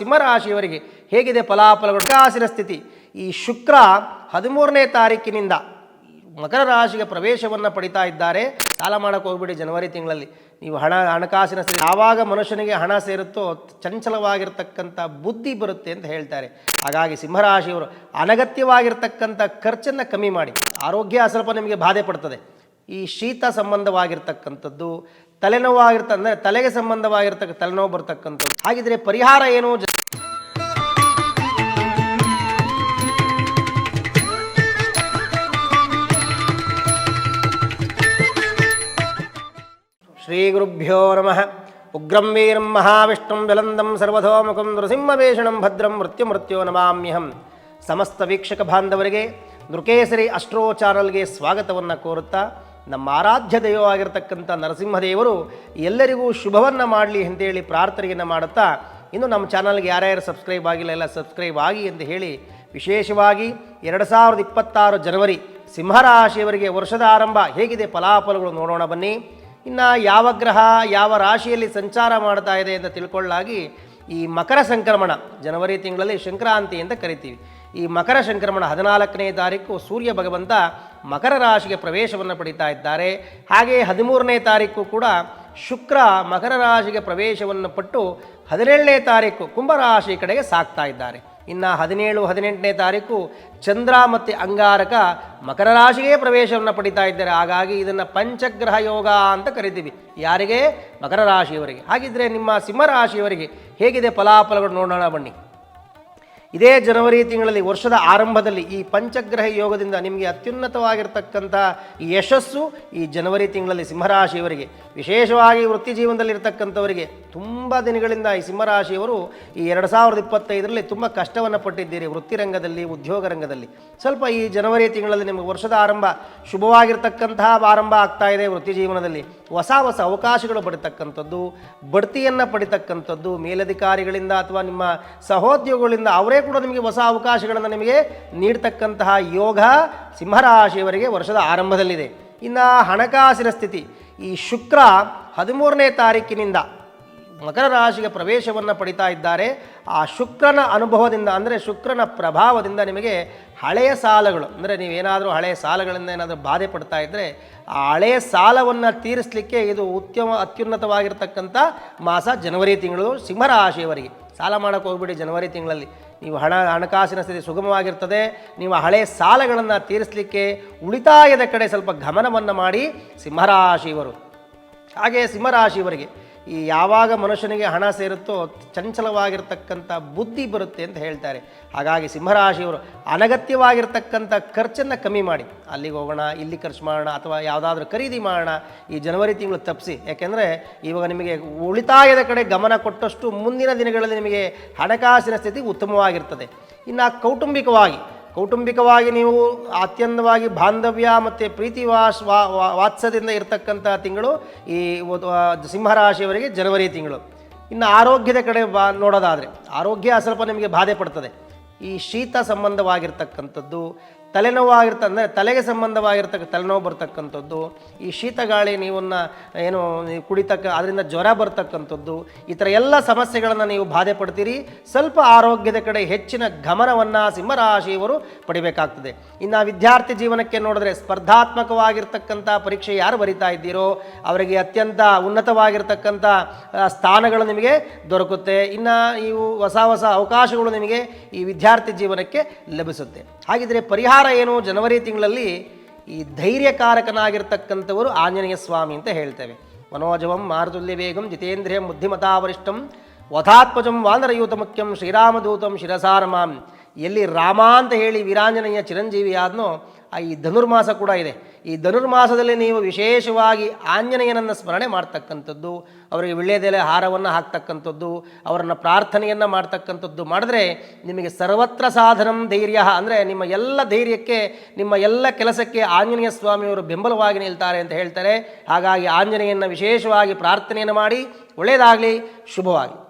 ಸಿಂಹರಾಶಿಯವರಿಗೆ ಹೇಗಿದೆ ಫಲಾಫಲಗಳು? ಹಣಕಾಸಿನ ಸ್ಥಿತಿ. ಈ ಶುಕ್ರ ಹದಿಮೂರನೇ ತಾರೀಕಿನಿಂದ ಮಕರ ರಾಶಿಗೆ ಪ್ರವೇಶವನ್ನು ಪಡಿತಾ ಇದ್ದಾರೆ. ಸಾಲ ಮಾಡೋಕ್ಕೆ ಹೋಗ್ಬಿಡಿ ಜನವರಿ ತಿಂಗಳಲ್ಲಿ. ನೀವು ಹಣ, ಹಣಕಾಸಿನ ಸ್ಥಿತಿ. ಯಾವಾಗ ಮನುಷ್ಯನಿಗೆ ಹಣ ಸೇರುತ್ತೋ ಚಂಚಲವಾಗಿರ್ತಕ್ಕಂಥ ಬುದ್ಧಿ ಬರುತ್ತೆ ಅಂತ ಹೇಳ್ತಾರೆ. ಹಾಗಾಗಿ ಸಿಂಹರಾಶಿಯವರು ಅನಗತ್ಯವಾಗಿರ್ತಕ್ಕಂಥ ಖರ್ಚನ್ನು ಕಮ್ಮಿ ಮಾಡಿ. ಆರೋಗ್ಯ ಸ್ವಲ್ಪ ನಿಮಗೆ ಬಾಧೆ ಪಡ್ತದೆ. ಈ ಶೀತ ಸಂಬಂಧವಾಗಿರ್ತಕ್ಕಂಥದ್ದು ತಲೆನೋವಾಗಿರ್ತ ಅಂದರೆ ತಲೆಗೆ ಸಂಬಂಧವಾಗಿರ್ತಕ್ಕ, ತಲೆನೋವು ಬರ್ತಕ್ಕಂಥದ್ದು. ಹಾಗಿದ್ರೆ ಪರಿಹಾರ ಏನು? ಶ್ರೀ ಗುರುಭ್ಯೋ ನಮಃ. ಉಗ್ರಂ ವೀರಂ ಮಹಾವಿಷ್ಣುಂ ಸರ್ವಥೋ ಮುಖಂ ನೃಸಿಂಹವೇಷಣಂ ಭದ್ರಂ ಮೃತ್ಯು ಮೃತ್ಯೋ ನಮಾಮ್ಯಹಂ. ಸಮಸ್ತ ವೀಕ್ಷಕ ಬಾಂಧವರಿಗೆ ನೃಕೇಸರಿ ಅಸ್ಟ್ರೋ ಚಾನಲ್ಗೆ ಸ್ವಾಗತವನ್ನು ಕೋರುತ್ತಾ ನಮ್ಮ ಆರಾಧ್ಯ ದೈವವಾಗಿರ್ತಕ್ಕಂಥ ನರಸಿಂಹದೇವರು ಎಲ್ಲರಿಗೂ ಶುಭವನ್ನು ಮಾಡಲಿ ಅಂತೇಳಿ ಪ್ರಾರ್ಥನೆಯನ್ನು ಮಾಡುತ್ತಾ ಇನ್ನು ನಮ್ಮ ಚಾನಲ್ಗೆ ಯಾರ್ಯಾರು ಸಬ್ಸ್ಕ್ರೈಬ್ ಆಗಿಲ್ಲ ಎಲ್ಲ ಸಬ್ಸ್ಕ್ರೈಬ್ ಆಗಿ ಎಂದು ಹೇಳಿ ವಿಶೇಷವಾಗಿ ಎರಡು ಸಾವಿರದ ಇಪ್ಪತ್ತಾರು ಜನವರಿ ಸಿಂಹರಾಶಿಯವರಿಗೆ ವರ್ಷದ ಆರಂಭ ಹೇಗಿದೆ ಫಲಾಫಲಗಳು ನೋಡೋಣ ಬನ್ನಿ. ಇನ್ನು ಯಾವ ಗ್ರಹ, ಯಾವ ರಾಶಿಯಲ್ಲಿ ಸಂಚಾರ ಮಾಡ್ತಾ ಇದೆ ಅಂತ ತಿಳ್ಕೊಳ್ಳಾಗಿ ಈ ಮಕರ ಸಂಕ್ರಮಣ ಜನವರಿ ತಿಂಗಳಲ್ಲಿ ಸಂಕ್ರಾಂತಿ ಅಂತ ಕರಿತೀವಿ. ಈ ಮಕರ ಸಂಕ್ರಮಣ ಹದಿನಾಲ್ಕನೇ ತಾರೀಕು ಸೂರ್ಯ ಭಗವಂತ ಮಕರ ರಾಶಿಗೆ ಪ್ರವೇಶವನ್ನು ಪಡಿತಾ ಇದ್ದಾರೆ. ಹಾಗೆಯೇ ಹದಿಮೂರನೇ ತಾರೀಕು ಕೂಡ ಶುಕ್ರ ಮಕರ ರಾಶಿಗೆ ಪ್ರವೇಶವನ್ನು ಪಟ್ಟು ಹದಿನೇಳನೇ ತಾರೀಕು ಕುಂಭರಾಶಿ ಕಡೆಗೆ ಸಾಗ್ತಾ ಇದ್ದಾರೆ. ಇನ್ನು ಹದಿನೇಳು, ಹದಿನೆಂಟನೇ ತಾರೀಕು ಚಂದ್ರ ಮತ್ತು ಅಂಗಾರಕ ಮಕರ ರಾಶಿಗೆ ಪ್ರವೇಶವನ್ನು ಪಡಿತಾ ಇದ್ದಾರೆ. ಹಾಗಾಗಿ ಇದನ್ನು ಪಂಚಗ್ರಹ ಯೋಗ ಅಂತ ಕರಿತೀವಿ. ಯಾರಿಗೆ? ಮಕರ ರಾಶಿಯವರಿಗೆ. ಹಾಗಿದ್ರೆ ನಿಮ್ಮ ಸಿಂಹರಾಶಿಯವರಿಗೆ ಹೇಗಿದೆ ಫಲಾಫಲಗಳು ನೋಡೋಣ ಬನ್ನಿ. ಇದೇ ಜನವರಿ ತಿಂಗಳಲ್ಲಿ ವರ್ಷದ ಆರಂಭದಲ್ಲಿ ಈ ಪಂಚಗ್ರಹ ಯೋಗದಿಂದ ನಿಮಗೆ ಅತ್ಯುನ್ನತವಾಗಿರ್ತಕ್ಕಂಥ ಯಶಸ್ಸು ಈ ಜನವರಿ ತಿಂಗಳಲ್ಲಿ ಸಿಂಹರಾಶಿಯವರಿಗೆ, ವಿಶೇಷವಾಗಿ ವೃತ್ತಿ ಜೀವನದಲ್ಲಿರ್ತಕ್ಕಂಥವರಿಗೆ ತುಂಬ ದಿನಗಳಿಂದ ಈ ಸಿಂಹರಾಶಿಯವರು ಈ ಎರಡು ಸಾವಿರದ ಇಪ್ಪತ್ತೈದರಲ್ಲಿ ತುಂಬ ಕಷ್ಟವನ್ನು ಪಟ್ಟಿದ್ದೀರಿ. ವೃತ್ತಿರಂಗದಲ್ಲಿ ಉದ್ಯೋಗ ರಂಗದಲ್ಲಿ. ಸ್ವಲ್ಪ ಈ ಜನವರಿ ತಿಂಗಳಲ್ಲಿ ನಿಮಗೆ ವರ್ಷದ ಆರಂಭ ಶುಭವಾಗಿರ್ತಕ್ಕಂತಹ ಆರಂಭ ಆಗ್ತಾ ಇದೆ ವೃತ್ತಿ ಜೀವನದಲ್ಲಿ. ಹೊಸ ಹೊಸ ಅವಕಾಶಗಳು ಪಡಿತಕ್ಕಂಥದ್ದು ಬಡ್ತಿಯನ್ನು ಪಡಿತಕ್ಕಂಥದ್ದು, ಮೇಲಧಿಕಾರಿಗಳಿಂದ ಅಥವಾ ನಿಮ್ಮ ಸಹೋದ್ಯೋಗಗಳಿಂದ ಅವರೇ ಕೂಡ ನಿಮಗೆ ಹೊಸ ಅವಕಾಶಗಳನ್ನು ನಿಮಗೆ ನೀಡ್ತಕ್ಕಂತಹ ಯೋಗ ಸಿಂಹರಾಶಿಯವರಿಗೆ ವರ್ಷದ ಆರಂಭದಲ್ಲಿದೆ. ಇನ್ನು ಹಣಕಾಸಿನ ಸ್ಥಿತಿ, ಈ ಶುಕ್ರ ಹದಿಮೂರನೇ ತಾರೀಕಿನಿಂದ ಮಕರ ರಾಶಿಗೆ ಪ್ರವೇಶವನ್ನು ಪಡಿತಾ ಇದ್ದಾರೆ. ಆ ಶುಕ್ರನ ಅನುಭವದಿಂದ ಅಂದರೆ ಶುಕ್ರನ ಪ್ರಭಾವದಿಂದ ನಿಮಗೆ ಹಳೆಯ ಸಾಲಗಳು, ಅಂದರೆ ನೀವೇನಾದರೂ ಹಳೆಯ ಸಾಲಗಳಿಂದ ಏನಾದರೂ ಬಾಧೆ ಪಡ್ತಾ ಇದ್ದರೆ ಆ ಹಳೆಯ ಸಾಲವನ್ನು ತೀರಿಸಲಿಕ್ಕೆ ಇದು ಉತ್ತಮ ಅತ್ಯುನ್ನತವಾಗಿರ್ತಕ್ಕಂಥ ಮಾಸ ಜನವರಿ ತಿಂಗಳು ಸಿಂಹರಾಶಿಯವರಿಗೆ. ಸಾಲ ಮಾಡೋಕ್ಕೆ ಹೋಗ್ಬಿಡಿ ಜನವರಿ ತಿಂಗಳಲ್ಲಿ. ನೀವು ಹಣ, ಹಣಕಾಸಿನ ಸ್ಥಿತಿ ಸುಗಮವಾಗಿರ್ತದೆ, ನೀವು ಹಳೆಯ ಸಾಲಗಳನ್ನು ತೀರಿಸಲಿಕ್ಕೆ ಉಳಿತಾಯದ ಕಡೆ ಸ್ವಲ್ಪ ಗಮನವನ್ನು ಮಾಡಿ ಸಿಂಹರಾಶಿಯವರು. ಹಾಗೆ ಸಿಂಹರಾಶಿಯವರಿಗೆ ಈ ಯಾವಾಗ ಮನುಷ್ಯನಿಗೆ ಹಣ ಸೇರುತ್ತೋ ಚಂಚಲವಾಗಿರ್ತಕ್ಕಂಥ ಬುದ್ಧಿ ಬರುತ್ತೆ ಅಂತ ಹೇಳ್ತಾರೆ. ಹಾಗಾಗಿ ಸಿಂಹರಾಶಿಯವರು ಅನಗತ್ಯವಾಗಿರ್ತಕ್ಕಂಥ ಖರ್ಚನ್ನು ಕಮ್ಮಿ ಮಾಡಿ. ಅಲ್ಲಿಗೆ ಹೋಗೋಣ, ಇಲ್ಲಿ ಖರ್ಚು ಮಾಡೋಣ ಅಥವಾ ಯಾವುದಾದ್ರೂ ಖರೀದಿ ಮಾಡೋಣ ಈ ಜನವರಿ ತಿಂಗಳು ತಪ್ಪಿಸಿ. ಯಾಕೆಂದರೆ ಇವಾಗ ನಿಮಗೆ ಉಳಿತಾಯದ ಕಡೆ ಗಮನ ಕೊಟ್ಟಷ್ಟು ಮುಂದಿನ ದಿನಗಳಲ್ಲಿ ನಿಮಗೆ ಹಣಕಾಸಿನ ಸ್ಥಿತಿ ಉತ್ತಮವಾಗಿರ್ತದೆ. ಇನ್ನು ಕೌಟುಂಬಿಕವಾಗಿ ಕೌಟುಂಬಿಕವಾಗಿ ನೀವು ಅತ್ಯಂತವಾಗಿ ಬಾಂಧವ್ಯ ಮತ್ತು ಪ್ರೀತಿ ವಾಸ್ ವಾ ವಾತ್ಸದಿಂದ ಇರತಕ್ಕಂಥ ತಿಂಗಳು ಈ ಸಿಂಹರಾಶಿಯವರಿಗೆ ಜನವರಿ ತಿಂಗಳು. ಇನ್ನು ಆರೋಗ್ಯದ ಕಡೆ ಬಾ ನೋಡೋದಾದರೆ, ಆರೋಗ್ಯ ಸ್ವಲ್ಪ ನಿಮಗೆ ಬಾಧೆ ಪಡ್ತದೆ. ಈ ಶೀತ ಸಂಬಂಧವಾಗಿರ್ತಕ್ಕಂಥದ್ದು ತಲೆನೋವಾಗಿರ್ತ ಅಂದರೆ ತಲೆಗೆ ಸಂಬಂಧವಾಗಿರ್ತಕ್ಕ ತಲೆನೋವು ಬರ್ತಕ್ಕಂಥದ್ದು, ಈ ಶೀತ ಗಾಳಿ ನೀವನ್ನ ಏನು ನೀವು ಕುಡಿತಕ್ಕ ಅದರಿಂದ ಜ್ವರ ಬರ್ತಕ್ಕಂಥದ್ದು, ಈ ಥರ ಎಲ್ಲ ಸಮಸ್ಯೆಗಳನ್ನು ನೀವು ಬಾಧೆ ಪಡ್ತೀರಿ. ಸ್ವಲ್ಪ ಆರೋಗ್ಯದ ಕಡೆ ಹೆಚ್ಚಿನ ಗಮನವನ್ನು ಸಿಂಹರಾಶಿಯವರು ಪಡಿಬೇಕಾಗ್ತದೆ. ಇನ್ನು ವಿದ್ಯಾರ್ಥಿ ಜೀವನಕ್ಕೆ ನೋಡಿದ್ರೆ ಸ್ಪರ್ಧಾತ್ಮಕವಾಗಿರ್ತಕ್ಕಂಥ ಪರೀಕ್ಷೆ ಯಾರು ಬರಿತಾ ಇದ್ದೀರೋ, ಅವರಿಗೆ ಅತ್ಯಂತ ಉನ್ನತವಾಗಿರ್ತಕ್ಕಂಥ ಸ್ಥಾನಗಳು ನಿಮಗೆ ದೊರಕುತ್ತೆ. ಇನ್ನು ಇವು ಹೊಸ ಹೊಸ ಅವಕಾಶಗಳು ನಿಮಗೆ ಈ ವಿದ್ಯಾರ್ಥಿ ಜೀವನಕ್ಕೆ ಲಭಿಸುತ್ತೆ. ಹಾಗಿದ್ರೆ ಪರಿಹಾರ ಏನು ಜನವರಿ ತಿಂಗಳಲ್ಲಿ ಈ ಧೈರ್ಯಕಾರಕನಾಗಿರ್ತಕ್ಕಂಥವರು ಆಂಜನೇಯ ಸ್ವಾಮಿ ಅಂತ ಹೇಳ್ತೇವೆ. ಮನೋಜವಂ ಮಾರುತುಲ್ಯ ವೇಗಂ ಜಿತೇಂದ್ರಿಯಂ ಬುದ್ಧಿಮತಾವರಿಷ್ಠಂ ವಧಾತ್ಮಜಂ ವಾನರಯೂತ ಮುಖ್ಯಂ ಶ್ರೀರಾಮದೂತಂ ಶಿರಸಾರಮಾಂ. ಎಲ್ಲಿ ರಾಮ ಅಂತ ಹೇಳಿ ವೀರಾಂಜನೇಯ ಚಿರಂಜೀವಿ ಆದನೋ ಆ ಈ ಧನುರ್ಮಾಸ ಕೂಡ ಇದೆ. ಈ ಧನುರ್ಮಾಸದಲ್ಲಿ ನೀವು ವಿಶೇಷವಾಗಿ ಆಂಜನೇಯನನ್ನು ಸ್ಮರಣೆ ಮಾಡ್ತಕ್ಕಂಥದ್ದು, ಅವರಿಗೆ ವಿಳ್ಯದೆಲೆ ಹಾರವನ್ನು ಹಾಕ್ತಕ್ಕಂಥದ್ದು, ಅವರನ್ನು ಪ್ರಾರ್ಥನೆಯನ್ನು ಮಾಡ್ತಕ್ಕಂಥದ್ದು ಮಾಡಿದ್ರೆ ನಿಮಗೆ ಸರ್ವತ್ರ ಸಾಧನಂ ಧೈರ್ಯ. ಅಂದರೆ ನಿಮ್ಮ ಎಲ್ಲ ಧೈರ್ಯಕ್ಕೆ, ನಿಮ್ಮ ಎಲ್ಲ ಕೆಲಸಕ್ಕೆ ಆಂಜನೇಯ ಸ್ವಾಮಿಯವರು ಬೆಂಬಲವಾಗಿ ನಿಲ್ತಾರೆ ಅಂತ ಹೇಳ್ತಾರೆ. ಹಾಗಾಗಿ ಆಂಜನೇಯನ ವಿಶೇಷವಾಗಿ ಪ್ರಾರ್ಥನೆಯನ್ನು ಮಾಡಿ, ಒಳ್ಳೆಯದಾಗಲಿ ಶುಭವಾಗಿ